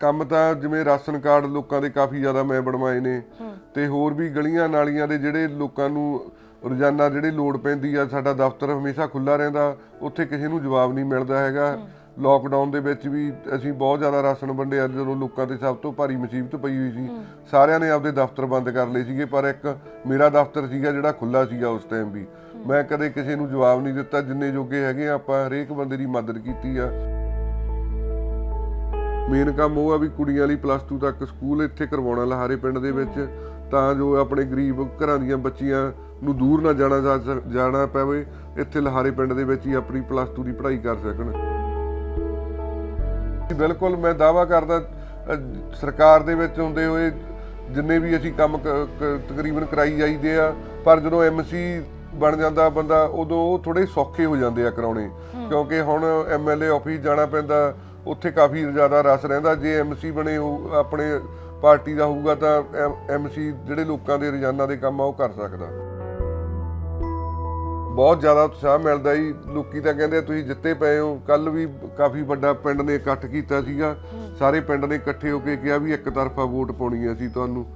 ਕੰਮ ਤਾਂ ਜਿਵੇਂ ਰਾਸ਼ਨ ਕਾਰਡ ਲੋਕਾਂ ਦੇ ਕਾਫੀ ਜ਼ਿਆਦਾ ਮੈਂ ਬਣਵਾਏ ਨੇ। ਤੇ ਹੋਰ ਵੀ ਗਲੀਆਂ ਨਾਲੀਆਂ ਦੇ ਜਿਹੜੇ ਲੋਕਾਂ ਨੂੰ ਰੋਜ਼ਾਨਾ ਜਿਹੜੀ ਲੋੜ ਪੈਂਦੀ ਆ ਸਾਡਾ ਦਫ਼ਤਰ ਹਮੇਸ਼ਾ ਖੁੱਲਾ ਰਹਿੰਦਾ ਉੱਥੇ ਕਿਸੇ ਨੂੰ ਜਵਾਬ ਨਹੀਂ ਮਿਲਦਾ ਹੈਗਾ। ਲੋਕਡਾਊਨ ਦੇ ਵਿੱਚ ਵੀ ਅਸੀਂ ਬਹੁਤ ਜ਼ਿਆਦਾ ਰਾਸ਼ਨ ਵੰਡਿਆ ਜਦੋਂ ਲੋਕਾਂ ਤੇ ਸਭ ਤੋਂ ਭਾਰੀ ਮੁਸੀਬਤ ਪਈ ਹੋਈ ਸੀ। ਸਾਰਿਆਂ ਨੇ ਆਪਦੇ ਦਫ਼ਤਰ ਬੰਦ ਕਰ ਲਏ ਸੀਗੇ ਪਰ ਇੱਕ ਮੇਰਾ ਦਫ਼ਤਰ ਸੀਗਾ ਜਿਹੜਾ ਖੁੱਲਾ ਸੀਗਾ ਉਸ ਟਾਈਮ ਵੀ। ਮੈਂ ਕਦੇ ਕਿਸੇ ਨੂੰ ਜਵਾਬ ਨਹੀਂ ਦਿੱਤਾ ਜਿੰਨੇ ਜੋਗੇ ਹੈਗੇ ਆਪਾਂ ਹਰੇਕ ਬੰਦੇ ਦੀ ਮਦਦ ਕੀਤੀ ਆ। ਮੇਨ ਕੰਮ ਉਹ ਆ ਵੀ ਕੁੜੀਆਂ ਲਈ ਪਲੱਸ 2 ਤੱਕ ਸਕੂਲ ਇੱਥੇ ਕਰਵਾਉਣਾ ਲਹਾਰੇ ਪਿੰਡ ਦੇ ਵਿੱਚ ਤਾਂ ਜੋ ਆਪਣੇ ਗਰੀਬ ਘਰਾਂ ਦੀਆਂ ਬੱਚੀਆਂ ਨੂੰ ਦੂਰ ਨਾ ਜਾਣਾ ਜਾਣਾ ਪਵੇ ਇੱਥੇ ਲਹਾਰੇ ਪਿੰਡ ਦੇ ਵਿੱਚ ਹੀ ਆਪਣੀ ਪਲੱਸ 2 ਦੀ ਪੜ੍ਹਾਈ ਕਰ ਸਕਣ। ਬਿਲਕੁਲ ਮੈਂ ਦਾਵਾ ਕਰਦਾ ਸਰਕਾਰ ਦੇ ਵਿੱਚ ਹੁੰਦੇ ਹੋਏ ਜਿੰਨੇ ਵੀ ਅਸੀਂ ਕੰਮ ਤਕਰੀਬਨ ਕਰਾਈ ਜਾਈਦੇ ਆ ਪਰ ਜਦੋਂ ਐਮਸੀ ਬਣ ਜਾਂਦਾ ਬੰਦਾ ਉਦੋਂ ਉਹ ਥੋੜੇ ਸੌਖੇ ਹੋ ਜਾਂਦੇ ਆ ਕਰਾਉਣੇ। ਕਿਉਂਕਿ ਹੁਣ ਐਮਐਲਏ ਆਫਿਸ ਜਾਣਾ ਪੈਂਦਾ ਉੱਥੇ ਕਾਫੀ ਜ਼ਿਆਦਾ ਰਸ ਰਹਿੰਦਾ, ਜੇ ਐਮਸੀ ਬਣੇ ਹੋ ਆਪਣੇ ਪਾਰਟੀ ਦਾ ਹੋਊਗਾ ਤਾਂ ਐਮਸੀ ਜਿਹੜੇ ਲੋਕਾਂ ਦੇ ਰੋਜ਼ਾਨਾ ਦੇ ਕੰਮ ਆ, ਉਹ ਕਰ ਸਕਦਾ। ਬਹੁਤ ਜ਼ਿਆਦਾ ਉਤਸ਼ਾਹ ਮਿਲਦਾ ਜੀ, ਲੋਕੀ ਤਾਂ ਕਹਿੰਦੇ ਤੁਸੀਂ ਜਿੱਤੇ ਪਏ ਹੋ। ਕੱਲ ਵੀ ਕਾਫੀ ਵੱਡਾ ਪਿੰਡ ਨੇ ਇਕੱਠ ਕੀਤਾ ਸੀਗਾ। ਸਾਰੇ ਪਿੰਡ ਨੇ ਇਕੱਠੇ ਹੋ ਕੇ ਕਿਹਾ ਵੀ ਇੱਕ ਤਰਫਾ ਵੋਟ ਪਾਉਣੀ ਹੈ ਅਸੀਂ ਤੁਹਾਨੂੰ।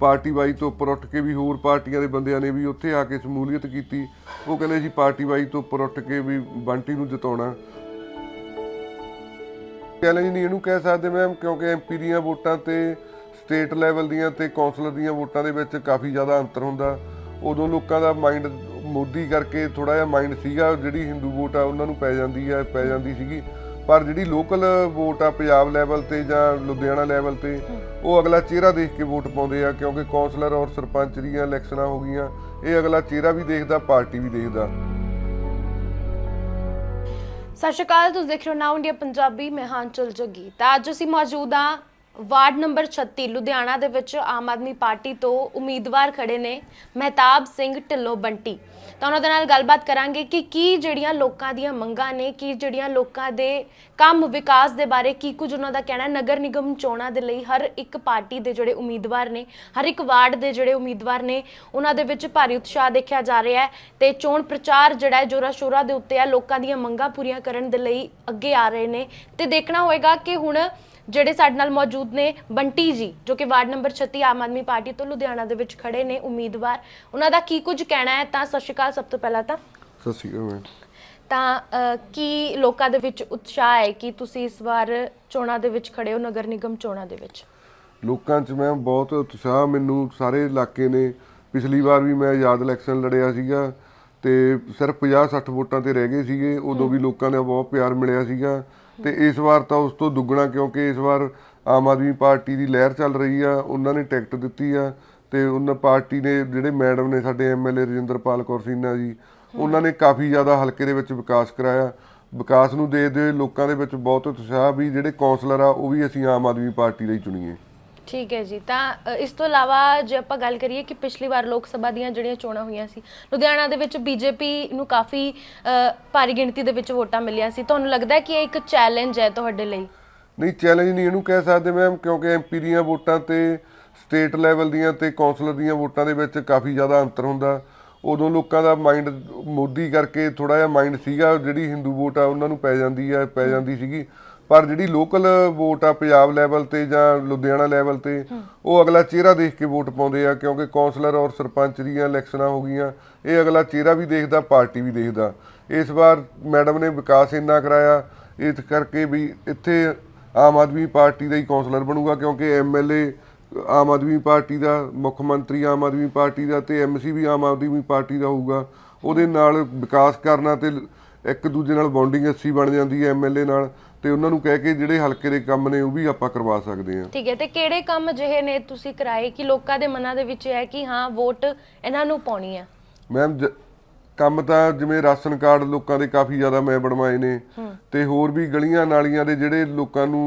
ਪਾਰਟੀ ਵਾਈ ਤੋਂ ਉੱਪਰ ਉੱਠ ਕੇ ਵੀ ਹੋਰ ਪਾਰਟੀਆਂ ਦੇ ਬੰਦਿਆਂ ਨੇ ਵੀ ਉੱਥੇ ਆ ਕੇ ਸ਼ਮੂਲੀਅਤ ਕੀਤੀ। ਉਹ ਕਹਿੰਦੇ ਅਸੀਂ ਪਾਰਟੀ ਵਾਈ ਤੋਂ ਉੱਪਰ ਉੱਠ ਕੇ ਵੀ ਬੰਟੀ ਨੂੰ ਜਿਤਾਉਣਾ। ਚੈਲੰਜ ਨਹੀਂ ਇਹਨੂੰ ਕਹਿ ਸਕਦੇ ਮੈਮ ਕਿਉਂਕਿ ਐਮਪੀ ਦੀਆਂ ਵੋਟਾਂ ਤੇ ਸਟੇਟ ਲੈਵਲ ਦੀਆਂ ਤੇ ਕੌਂਸਲਰ ਦੀਆਂ ਵੋਟਾਂ ਦੇ ਵਿੱਚ ਕਾਫੀ ਜ਼ਿਆਦਾ ਅੰਤਰ ਹੁੰਦਾ। ਉਦੋਂ ਲੋਕਾਂ ਦਾ ਮਾਈਂਡ ਮੋਦੀ ਕਰਕੇ ਥੋੜਾ ਜਿਹਾ ਮਾਈਂਡ ਸੀਗਾ, ਜਿਹੜੀ ਹਿੰਦੂ ਵੋਟ ਆ ਉਹਨਾਂ ਨੂੰ ਪੈ ਜਾਂਦੀ ਆ, ਪੈ ਜਾਂਦੀ ਸੀਗੀ। ਪਰ ਜਿਹੜੀ ਲੋਕਲ ਵੋਟ ਆ ਪੰਜਾਬ ਲੈਵਲ ਤੇ ਜਾਂ ਲੁਧਿਆਣਾ ਲੈਵਲ ਤੇ, ਉਹ ਅਗਲਾ ਚਿਹਰਾ ਦੇਖ ਕੇ ਵੋਟ ਪਾਉਂਦੇ ਆ, ਕਿਉਂਕਿ ਕੌਂਸਲਰ ਔਰ ਸਰਪੰਚ ਦੀਆਂ ਇਲੈਕਸ਼ਨਾਂ ਹੋ ਗਈਆਂ। ਇਹ ਅਗਲਾ ਚਿਹਰਾ ਵੀ ਦੇਖਦਾ, ਪਾਰਟੀ ਵੀ ਦੇਖਦਾ। ਸਤਿ ਸ਼੍ਰੀ ਅਕਾਲ, ਤੁਸੀਂ ਦੇਖ ਰਹੇ ਹੋ ਨਾਉ ਇੰਡੀਆ ਪੰਜਾਬੀ, ਮੈਂ ਹਾਂ ਚਲ ਜੱਗੀ। ਤਾਂ ਅੱਜ ਅਸੀਂ ਮੌਜੂਦ ਹਾਂ ਵਾਰਡ ਨੰਬਰ 36 ਲੁਧਿਆਣਾ ਦੇ ਵਿੱਚ ਆਮ ਆਦਮੀ ਪਾਰਟੀ ਤੋਂ ਉਮੀਦਵਾਰ ਖੜੇ ਨੇ ਮਹਿਤਾਬ ਸਿੰਘ ਢਿੱਲੋਂ ਬੰਟੀ। ਤਾਂ ਉਹਨਾਂ ਦੇ ਨਾਲ ਗੱਲਬਾਤ ਕਰਾਂਗੇ ਕਿ ਕੀ ਜਿਹੜੀਆਂ ਲੋਕਾਂ ਦੀਆਂ ਮੰਗਾਂ ਨੇ, ਕੀ ਜਿਹੜੀਆਂ ਲੋਕਾਂ ਦੇ ਕੰਮ ਵਿਕਾਸ ਦੇ ਬਾਰੇ ਕੀ ਕੁਝ ਉਹਨਾਂ ਦਾ ਕਹਿਣਾ ਨਗਰ ਨਿਗਮ ਚੋਣਾਂ ਦੇ ਲਈ ਹਰ ਇੱਕ ਪਾਰਟੀ ਦੇ ਜਿਹੜੇ ਉਮੀਦਵਾਰ ਨੇ, ਹਰ ਇੱਕ ਵਾਰਡ ਦੇ ਜਿਹੜੇ ਉਮੀਦਵਾਰ ਨੇ, ਉਹਨਾਂ ਦੇ ਵਿੱਚ ਭਾਰੀ ਉਤਸ਼ਾਹ ਦੇਖਿਆ ਜਾ ਰਿਹਾ ਹੈ ਤੇ ਚੋਣ ਪ੍ਰਚਾਰ ਜਿਹੜਾ ਹੈ ਜੋਰਾ ਸ਼ੋਰਾ ਦੇ ਉੱਤੇ ਆ ਲੋਕਾਂ ਦੀਆਂ ਮੰਗਾਂ ਪੂਰੀਆਂ ਕਰਨ ਦੇ ਲਈ ਅੱਗੇ ਆ ਰਹੇ ਨੇ ਤੇ ਦੇਖਣਾ ਹੋਏਗਾ ਕਿ ਹੁਣ ਜਿਹੜੇ ਸਾਡੇ ਨਾਲ ਮੌਜੂਦ ਨੇ ਬੰਟੀ ਜੀ ਜੋ ਕਿ ਵਾਰਡ ਨੰਬਰ 36 ਆਮ ਆਦਮੀ ਪਾਰਟੀ ਤੋਂ ਲੁਧਿਆਣਾ ਦੇ ਵਿੱਚ ਖੜੇ ਨੇ ਉਮੀਦਵਾਰ। ਉਹਨਾਂ ਦਾ ਕੀ ਕੁਝ ਕਹਿਣਾ ਹੈ? ਤਾਂ ਸਤਿ ਸ਼੍ਰੀ ਅਕਾਲ ਸਭ ਤੋਂ ਪਹਿਲਾਂ ਤਾਂ। ਸਤਿ ਸ਼੍ਰੀ ਅਕਾਲ ਮੈਮ। ਤਾਂ ਕੀ ਲੋਕਾਂ ਦੇ ਵਿੱਚ ਉਤਸ਼ਾਹ ਹੈ ਕਿ ਤੁਸੀਂ ਇਸ ਵਾਰ ਚੋਣਾਂ ਦੇ ਵਿੱਚ ਖੜੇ ਹੋ ਨਗਰ ਨਿਗਮ ਚੋਣਾਂ ਦੇ ਵਿੱਚ? ਲੋਕਾਂ 'ਚ ਮੈਂ ਬਹੁਤ ਉਤਸ਼ਾਹ ਮੈਨੂੰ ਸਾਰੇ ਇਲਾਕੇ ਨੇ। ਪਿਛਲੀ ਵਾਰ ਵੀ ਮੈਂ ਆਜ਼ਾਦ ਇਲੈਕਸ਼ਨ ਲੜਿਆ ਸੀਗਾ ਤੇ ਸਿਰਫ 50-60 ਵੋਟਾਂ ਤੇ ਰਹਿ ਗਏ ਸੀਗੇ। ਉਦੋਂ ਵੀ ਲੋਕਾਂ ਦਾ ਬਹੁਤ ਪਿਆਰ ਮਿਲਿਆ ਸੀਗਾ। ਤੇ ਇਸ ਵਾਰ ਤਾਂ ਉਸ ਤੋਂ ਦੁੱਗਣਾ ਕਿਉਂਕਿ ਇਸ ਵਾਰ ਆਮ ਆਦਮੀ ਪਾਰਟੀ ਦੀ ਲਹਿਰ ਚੱਲ ਰਹੀ ਆ, ਉਹਨਾਂ ਨੇ ਟਿਕਟ ਦਿੱਤੀ ਆ ਤੇ ਉਹਨਾਂ ਪਾਰਟੀ ਨੇ ਜਿਹੜੇ ਮੈਡਮ ਨੇ ਸਾਡੇ ਐਮਐਲਏ ਰਜਿੰਦਰਪਾਲ ਕੌਰ ਸੀਨਾ ਜੀ, ਉਹਨਾਂ ਨੇ ਕਾਫੀ ਜ਼ਿਆਦਾ ਹਲਕੇ ਦੇ ਵਿੱਚ ਵਿਕਾਸ ਕਰਾਇਆ। ਵਿਕਾਸ ਨੂੰ ਦੇਖਦੇ ਹੋਏ ਲੋਕਾਂ ਦੇ ਵਿੱਚ ਬਹੁਤ ਉਤਸ਼ਾਹ ਵੀ ਜਿਹੜੇ ਕੌਂਸਲਰ ਆ, ਉਹ ਵੀ ਅਸੀਂ ਆਮ ਆਦਮੀ ਪਾਰਟੀ ਲਈ ਚੁਣੀਏ। ਠੀਕ ਹੈ ਜੀ। ਤਾਂ ਅ, ਇਸ ਤੋਂ ਇਲਾਵਾ ਜੇ ਆਪਾਂ ਗੱਲ ਕਰੀਏ ਕਿ ਪਿਛਲੀ ਵਾਰ ਲੋਕ ਸਭਾ ਦੀਆਂ ਜਿਹੜੀਆਂ ਚੋਣਾਂ ਹੋਈਆਂ ਸੀ ਲੁਧਿਆਣਾ ਦੇ ਵਿੱਚ ਬੀਜੇਪੀ ਨੂੰ ਕਾਫੀ ਅ, ਭਾਰੀ ਗਿਣਤੀ ਦੇ ਵਿੱਚ ਵੋਟਾਂ ਮਿਲੀਆਂ ਸੀ। ਤੁਹਾਨੂੰ ਲੱਗਦਾ ਹੈ ਕਿ ਇਹ ਇੱਕ ਚੈਲੰਜ ਹੈ ਤੁਹਾਡੇ ਲਈ? ਨਹੀਂ ਚੈਲੰਜ ਨਹੀਂ ਇਹਨੂੰ ਕਹਿ ਸਕਦੇ ਮੈਮ ਕਿਉਂਕਿ ਐਮਪੀ ਦੀਆਂ ਵੋਟਾਂ ਤੇ ਸਟੇਟ ਲੈਵਲ ਦੀਆਂ ਤੇ ਕੌਂਸਲਰ ਦੀਆਂ ਵੋਟਾਂ ਦੇ ਵਿੱਚ ਕਾਫੀ ਜ਼ਿਆਦਾ ਅੰਤਰ ਹੁੰਦਾ। ਉਦੋਂ ਲੋਕਾਂ ਦਾ ਮਾਈਂਡ ਮੋਦੀ ਕਰਕੇ ਥੋੜਾ ਜਿਹਾ ਮਾਈਂਡ ਸੀਗਾ ਜਿਹੜੀ ਹਿੰਦੂ ਵੋਟ ਆ ਉਹਨਾਂ ਨੂੰ ਪੈ ਜਾਂਦੀ ਆ ਪੈ ਜਾਂਦੀ ਸੀਗੀ। ਪਰ ਜਿਹੜੀ ਲੋਕਲ ਵੋਟ ਆ ਪੰਜਾਬ ਲੈਵਲ ਤੇ ਜਾਂ ਲੁਧਿਆਣਾ ਲੈਵਲ ਤੇ ਉਹ ਅਗਲਾ ਚਿਹਰਾ ਦੇਖ ਕੇ ਵੋਟ ਪਾਉਂਦੇ ਆ ਕਿਉਂਕਿ ਕੌਂਸਲਰ ਔਰ ਸਰਪੰਚ ਦੀਆਂ ਇਲੈਕਸ਼ਨਾਂ ਹੋ ਗਈਆਂ। ਇਹ ਅਗਲਾ ਚਿਹਰਾ ਵੀ ਦੇਖਦਾ ਪਾਰਟੀ ਵੀ ਦੇਖਦਾ। ਇਸ ਵਾਰ ਮੈਡਮ ਨੇ ਵਿਕਾਸ ਇੰਨਾ ਕਰਾਇਆ ਇਸ ਕਰਕੇ ਵੀ ਇੱਥੇ ਆਮ ਆਦਮੀ ਪਾਰਟੀ ਦਾ ਹੀ ਕੌਂਸਲਰ ਬਣੂਗਾ ਕਿਉਂਕਿ ਐਮਐਲਏ ਆਮ ਆਦਮੀ ਪਾਰਟੀ ਦਾ ਮੁੱਖ ਮੰਤਰੀ ਆਮ ਆਦਮੀ ਪਾਰਟੀ ਦਾ ਤੇ ਐਮਸੀ ਵੀ ਆਮ ਆਦਮੀ ਪਾਰਟੀ ਦਾ ਹੋਊਗਾ। ਉਹਦੇ ਨਾਲ ਵਿਕਾਸ ਕਰਨਾ ਤੇ ਇੱਕ ਦੂਜੇ ਨਾਲ ਬੌਂਡਿੰਗ ਅੱਛੀ ਬਣ ਜਾਂਦੀ ਹੈ ਐਮਐਲਏ ਨਾਲ। ਤੇ ਉਹਨਾਂ ਨੂੰ ਕਹਿ ਕੇ ਜਿਹੜੇ ਹਲਕੇ ਦੇ ਕੰਮ ਨੇ ਉਹ ਵੀ ਆਪਾਂ ਕਰਵਾ ਸਕਦੇ ਹਾਂ। ਠੀਕ ਹੈ ਤੇ ਕਿਹੜੇ ਕੰਮ ਅਜਿਹੇ ਨੇ ਤੁਸੀਂ ਕਰਾਏ ਕਿ ਲੋਕਾਂ ਦੇ ਮਨਾਂ ਦੇ ਵਿੱਚ ਹੈ ਕਿ ਹਾਂ ਵੋਟ ਇਹਨਾਂ ਨੂੰ ਪਾਉਣੀ ਹੈ? ਮੈਮ ਕੰਮ ਤਾਂ ਜਿਵੇਂ ਰਾਸ਼ਨ ਕਾਰਡ ਲੋਕਾਂ ਦੇ ਕਾਫੀ ਜ਼ਿਆਦਾ ਮੈਂ ਬਣਵਾਏ ਨੇ। ਤੇ ਹੋਰ ਵੀ ਗਲੀਆਂ ਨਾਲੀਆਂ ਦੇ ਜਿਹੜੇ ਲੋਕਾਂ ਨੂੰ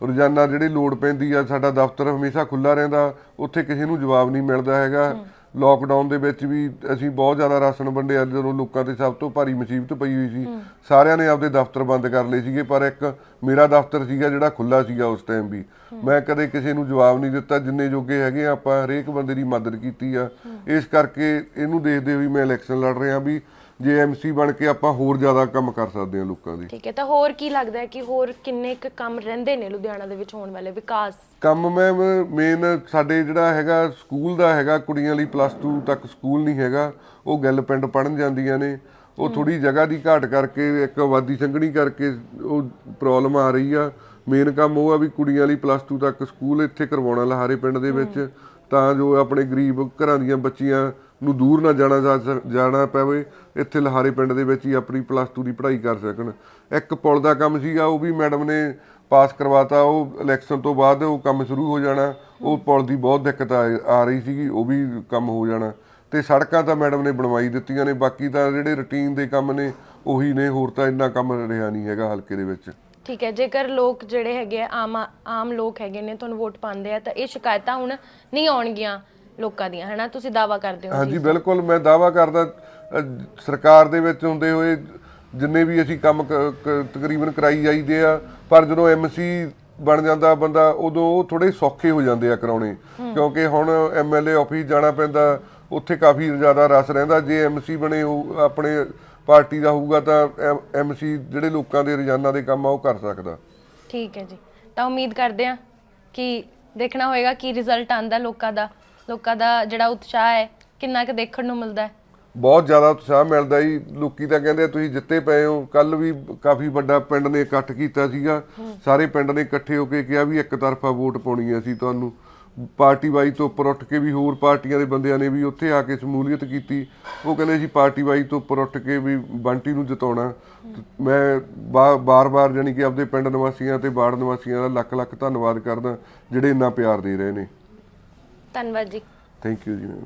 ਰੋਜ਼ਾਨਾ ਜਿਹੜੀ ਲੋੜ ਪੈਂਦੀ ਆ ਸਾਡਾ ਦਫ਼ਤਰ ਹਮੇਸ਼ਾ ਖੁੱਲਾ ਰਹਿੰਦਾ ਉੱਥੇ ਕਿਸੇ ਨੂੰ ਜਵਾਬ ਨਹੀਂ ਮਿਲਦਾ ਹੈਗਾ। ਲੋਕਡਾਊਨ ਦੇ ਵਿੱਚ ਵੀ ਅਸੀਂ ਬਹੁਤ ਜ਼ਿਆਦਾ ਰਾਸ਼ਨ ਵੰਡਿਆ ਜਦੋਂ ਲੋਕਾਂ ਤੇ ਸਭ ਤੋਂ ਭਾਰੀ ਮੁਸੀਬਤ ਪਈ ਹੋਈ ਸੀ। ਸਾਰਿਆਂ ਨੇ ਆਪਦੇ ਦਫ਼ਤਰ ਬੰਦ ਕਰ ਲਏ ਸੀਗੇ ਪਰ ਇੱਕ ਮੇਰਾ ਦਫ਼ਤਰ ਸੀਗਾ ਜਿਹੜਾ ਖੁੱਲਾ ਸੀਗਾ ਉਸ ਟਾਈਮ ਵੀ। ਮੈਂ ਕਦੇ ਕਿਸੇ ਨੂੰ ਜਵਾਬ ਨਹੀਂ ਦਿੱਤਾ ਜਿੰਨੇ ਜੋਗੇ ਹੈਗੇ ਆਪਾਂ ਹਰੇਕ ਬੰਦੇ ਦੀ ਮਦਦ ਕੀਤੀ ਆ। ਇਸ ਕਰਕੇ ਇਹਨੂੰ ਦੇਖਦੇ ਹੋਏ ਮੈਂ ਇਲੈਕਸ਼ਨ ਲੜ ਰਿਹਾ ਵੀ ਜੇ ਐਮਸੀ ਬਣ ਕੇ ਆਪਾਂ ਹੋਰ ਜ਼ਿਆਦਾ ਕੰਮ ਕਰ ਸਕਦੇ ਹਾਂ ਲੋਕਾਂ ਦੇ। ਠੀਕ ਹੈ ਤਾਂ ਹੋਰ ਕੀ ਲੱਗਦਾ ਹੈ ਕਿ ਹੋਰ ਕਿੰਨੇ ਕੁ ਕੰਮ ਰਹਿੰਦੇ ਨੇ ਲੁਧਿਆਣਾ ਦੇ ਵਿੱਚ ਹੋਣ ਵਾਲੇ ਵਿਕਾਸ? ਕੰਮ ਮੈਮ ਮੇਨ ਸਾਡੇ ਜਿਹੜਾ ਹੈਗਾ ਸਕੂਲ ਦਾ ਹੈਗਾ ਕੁੜੀਆਂ ਲਈ ਪਲੱਸ 2 ਤੱਕ ਸਕੂਲ ਨਹੀਂ ਹੈਗਾ ਉਹ ਗੱਲ ਪਿੰਡ ਪੜਨ ਜਾਂਦੀਆਂ ਨੇ। ਉਹ ਥੋੜੀ ਜਗ੍ਹਾ ਦੀ ਘਾਟ ਕਰਕੇ ਇੱਕ ਆਬਾਦੀ ਸੰਘਣੀ ਕਰਕੇ ਉਹ ਪ੍ਰੋਬਲਮ ਆ ਰਹੀ ਆ। ਮੇਨ ਕੰਮ ਉਹ ਆ ਵੀ ਕੁੜੀਆਂ ਲਈ ਪਲੱਸ 2 ਤੱਕ ਸਕੂਲ ਇੱਥੇ ਕਰਵਾਉਣਾ ਲਹਾਰੇ ਪਿੰਡ ਦੇ ਵਿੱਚ। ਤਾਂ ਜੋ ਆਪਣੇ ਗਰੀਬ ਘਰਾਂ ਦੀਆਂ ਬੱਚੀਆਂ ਨੂੰ ਦੂਰ ਨਾ ਜਾਣਾ ਜਾ ਜਾਣਾ ਪਵੇ ਇੱਥੇ ਲਹਾਰੇ ਪਿੰਡ ਦੇ ਵਿੱਚ ਹੀ ਆਪਣੀ ਪਲੱਸ 2 ਦੀ ਪੜ੍ਹਾਈ ਕਰ ਸਕਣ। ਇੱਕ ਪੁਲ ਦਾ ਕੰਮ ਸੀਗਾ ਉਹ ਵੀ ਮੈਡਮ ਨੇ ਪਾਸ ਕਰਵਾਤਾ ਉਹ ਇਲੈਕਸ਼ਨ ਤੋਂ ਬਾਅਦ ਉਹ ਕੰਮ ਸ਼ੁਰੂ ਹੋ ਜਾਣਾ। ਉਹ ਪੁਲ ਦੀ ਬਹੁਤ ਦਿੱਕਤ ਆ ਆ ਰਹੀ ਸੀਗੀ ਉਹ ਵੀ ਕੰਮ ਹੋ ਜਾਣਾ। ਤੇ ਸੜਕਾਂ ਤਾਂ ਮੈਡਮ ਨੇ ਬਣਵਾਈ ਦਿੱਤੀਆਂ ਨੇ ਬਾਕੀ ਤਾਂ ਜਿਹੜੇ ਰੁਟੀਨ ਦੇ ਕੰਮ ਨੇ ਉਹੀ ਨੇ ਹੋਰ ਤਾਂ ਇੰਨਾ ਕੰਮ ਰਿਹਾ ਨਹੀਂ ਹੈਗਾ ਹਲਕੇ ਦੇ ਵਿੱਚ। ਠੀਕ ਹੈ ਜੇਕਰ ਲੋਕ ਜਿਹੜੇ ਹੈਗੇ ਆ, ਆਮ ਆਮ ਲੋਕ ਹੈਗੇ ਨੇ ਤੁਹਾਨੂੰ ਵੋਟ ਪਾਉਂਦੇ ਆ ਤਾਂ ਇਹ ਸ਼ਿਕਾਇਤਾਂ ਹੁਣ ਨਹੀਂ ਆਉਣਗੀਆਂ। ਲੋਕਾਂ ਦੀਆਂ ਹਨਾ? ਤੁਸੀਂ ਦਾਵਾ ਕਰਦੇ ਹੋ ਹਾਂਜੀ ਬਿਲਕੁਲ ਮੈਂ ਦਾਵਾ ਕਰਦਾ ਅ, ਸਰਕਾਰ ਦੇ ਵਿੱਚ ਹੁੰਦੇ ਹੋਏ ਜਿੰਨੇ ਵੀ ਅਸੀਂ ਕੰਮ ਕ- ਕ- ਤਕਰੀਬਨ ਕਰਾਈ ਜਾਈਦੇ ਆ ਪਰ ਜਦੋਂ ਐਮਸੀ ਬਣ ਜਾਂਦਾ ਬੰਦਾ ਉਦੋਂ ਉਹ ਥੋੜੇ ਸੌਖੇ ਹੋ ਜਾਂਦੇ ਆ ਕਰਾਉਣੇ। ਕਿਉਂਕਿ ਹੁਣ ਐਮਐਲਏ ਆਫਿਸ ਜਾਣਾ ਪੈਂਦਾ ਉੱਥੇ ਕਾਫੀ ਜ਼ਿਆਦਾ ਰਸ ਰਹਿੰਦਾ। ਜੇ ਐਮਸੀ ਬਣੇ ਉਹ ਆਪਣੇ ਪਾਰਟੀ ਦਾ ਹੋਊਗਾ ਤਾਂ ਐਮਸੀ ਜਿਹੜੇ ਲੋਕਾਂ ਦੇ ਰੋਜ਼ਾਨਾ ਦੇ ਕੰਮ ਆ ਉਹ ਕਰ ਸਕਦਾ। ਠੀਕ ਹੈ ਜੀ। ਤਾਂ ਉਮੀਦ ਕਰਦੇ ਆ ਕਿ ਦੇਖਣਾ ਹੋਏਗਾ ਕੀ ਰਿਜ਼ਲਟ ਆਂਦਾ ਲੋਕਾਂ ਦਾ। ਲੋਕਾਂ ਦਾ ਜਿਹੜਾ ਉਤਸ਼ਾਹ ਹੈ, ਕਿੰਨਾ ਕੁ ਦੇਖਣ ਨੂੰ ਮਿਲਦਾ ਹੈ? ਬਹੁਤ ਜ਼ਿਆਦਾ ਉਤਸ਼ਾਹ ਮਿਲਦਾ ਜੀ। ਲੋਕੀ ਤਾਂ ਕਹਿੰਦੇ ਆ, ਤੁਸੀਂ ਜਿੱਤੇ ਪਏ ਹੋ। ਕੱਲ ਵੀ ਕਾਫੀ ਵੱਡਾ ਪਿੰਡ ਨੇ ਇਕੱਠ ਕੀਤਾ ਸੀਗਾ। ਸਾਰੇ ਪਿੰਡ ਨੇ ਇਕੱਠੇ ਹੋ ਕੇ ਕਿਹਾ ਵੀ ਇੱਕ ਤਰਫਾ ਵੋਟ ਪਾਉਣੀ ਹੈ ਅਸੀਂ ਤੁਹਾਨੂੰ। ਪਾਰਟੀ ਵਾਈ ਤੋਂ ਉੱਪਰ ਉੱਠ ਕੇ ਵੀ ਹੋਰ ਪਾਰਟੀਆਂ ਦੇ ਬੰਦਿਆਂ ਨੇ ਵੀ ਉੱਥੇ ਆ ਕੇ ਸ਼ਮੂਲੀਅਤ ਕੀਤੀ। ਉਹ ਕਹਿੰਦੇ ਸੀ ਪਾਰਟੀ ਵਾਈ ਤੋਂ ਉੱਪਰ ਉੱਠ ਕੇ ਵੀ ਬੰਟੀ ਨੂੰ ਜਿਤਾਉਣਾ। ਮੈਂ ਬਾਰ-ਬਾਰ ਜਾਨੀ ਕਿ ਆਪਦੇ ਪਿੰਡ ਨਿਵਾਸੀਆਂ ਤੇ ਬਾੜ ਨਿਵਾਸੀਆਂ ਦਾ ਲੱਖ ਲੱਖ ਧੰਨਵਾਦ ਕਰਦਾ, ਜਿਹੜੇ ਇੰਨਾ ਪਿਆਰ ਦੇ ਰਹੇ ਨੇ। ਧੰਨਵਾਦ ਜੀ। ਥੈਂਕ ਯੂ ਜੀ ਮੈਮ